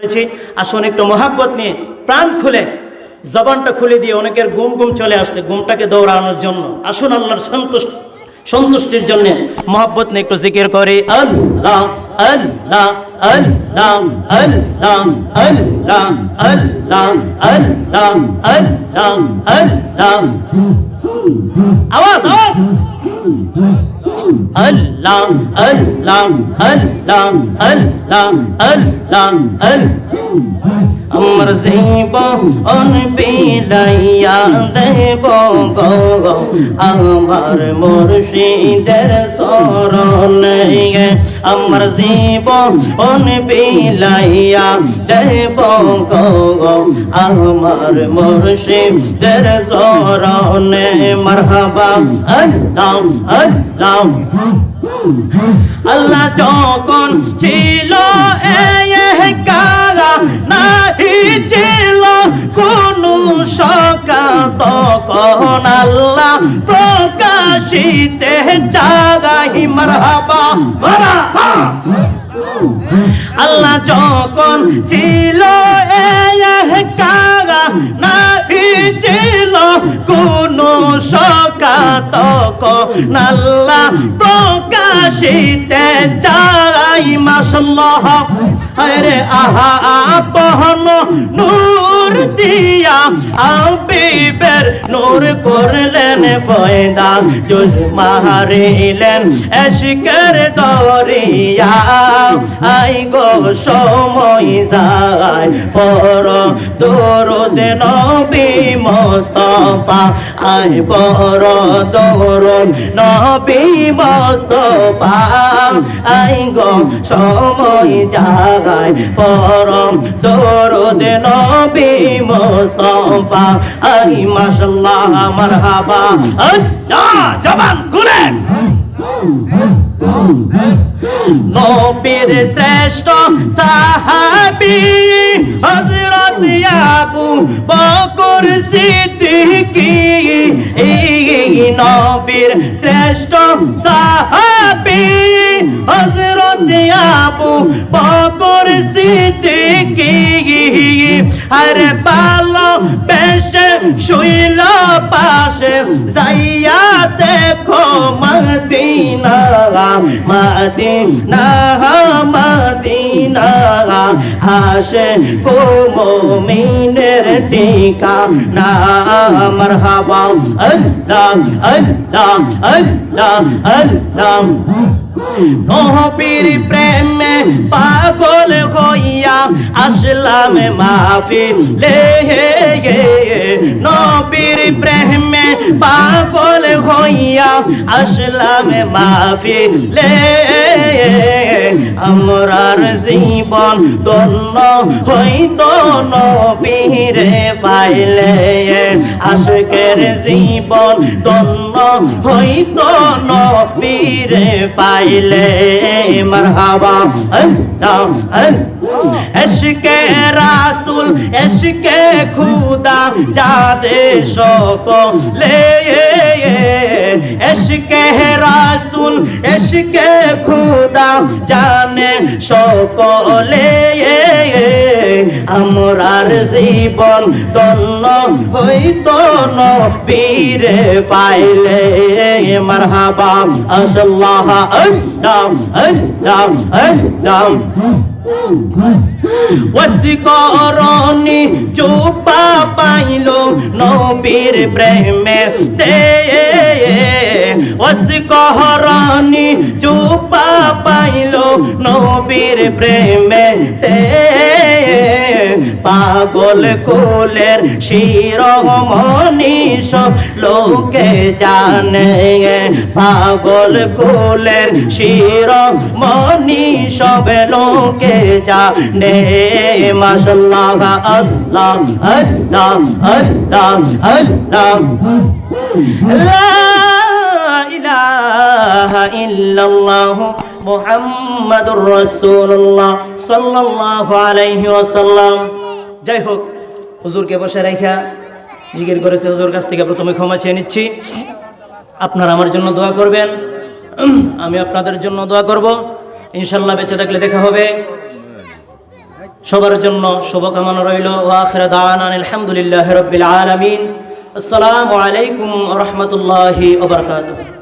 করেছি। আসুন একটু মহাব্বত নিয়ে প্রাণ খুলে জবানটা খুলে দিয়ে অনেকের গুম গুম চলে আসছে গুমটাকে দৌড়ানোর জন্য। আসুন আল্লাহর সন্তুষ্ট সন্তুষ্টির জন্য মহাব্বত নিয়ে একটু জিকির করে। আল্লাহ আল্লাহ আল্লাহ আল্লাহ আল্লাহ আল্লাহ আল্লাহ আল্লাহ আল্লাহ। আওয়াজ আওয়াজ। আল্লাহ আল্লাহ আল্লাহ আল্লাহ আল্লাহ আমার জীব অন বিলাইয়া দেব গো আমার মুর্শিদের শরণে আমার জীব অন বিলাইয়া দেব গো আমার মুর্শিদের শরণে মারহাবা। আল্লাহ আল্লাহ। আল্লাহ যখন ছিল কারা নাহি ছিল কোন সকা তখন আল্লাহ প্রকাশিতে জাগাই মারহাবা মারহাবা আল্লাহ যখন ছিল কারা নাহি ছিল কোন সকা তখন আল্লাহ প্রকাশিতে চাই মাসাল্লাহ আরে আহা আপহন নূর দিয়া। আবিবের নূর করলেন ফয়দা। জুজ মারিলেন এশকের দরিয়া। আই গো সময় যায়, পর দরুদ নবী মোস্তফা। পর দরুদ নবী মোস্তফা আই গো সময় যায় পরম দরুদ নবী মোস্তফা। আই মাশাআল্লাহ, মারহাবা। আল্লাহ, জবান খুলেন। নবীর শ্রেষ্ঠ সাহাবি হযরত আবু বকর সিদ্দিকী নবীর শ্রেষ্ঠ সাহাবি, হযরত আবু বকর সিদ্দিকী। আরে ভালো বেশে শুইল পাশে, যাইয়া দেখো মদিনা মদিনা মদিনা। হাসে কো মোমিনের টিকা। না, মারহাবা, আল্লাহ আল্লাহ আল্লাহ আল্লাহ। নবীর প্রেমে পাগল হইয়া আসলাম মাফি লে নবীর প্রেমে পাগল হইয়া আসলাম মাফি লে আমরার জীবন দন্ন হইত নবীরে পাইলে। আশকের জীবন দন্ন হইত নবীরে পাইলে। মারহাবা, আল্লাহ রাসূল, এশকে খুদা যারে সকলে এশকে রাসূল, এশকে খুদা জানে সকলে। আমরার জীবন তন্ন হইত নবীরে পাইলে। মারহাবা, আল্লাহ আল্লাহ আল্লাহ আল্লাহ। ওসিকরণি চুপা পাইল নবীর প্রেমে। তে ওসিকরণি চুপা পাইল নবীর প্রেমে। পাগল কোলের শিরোমণি সব লোকে জানে। পাগল কোলের শিরোমণি সব লোকে জানে। মাসাল্লাহ আল্লাহ আল্লাহ আল্লাহ আল্লাহ। لا إله إلا الله যাই হোক হুজুরকে বসে রাখা জিকির করেছে হুজুর কাছ থেকে প্রথমে ক্ষমা চেয়ে নিচ্ছি। আপনারা আমার জন্য দোয়া করবেন, আমি আপনাদের জন্য দোয়া করব। ইনশাল্লাহ বেঁচে থাকলে দেখা হবে। সবার জন্য শুভকামনা রইল। ওয়াখির দাওয়ানা আলহামদুলিল্লাহ রবিল আলমিন। আসসালামু আলাইকুম রহমতুল্লাহি ওবরকাতুহ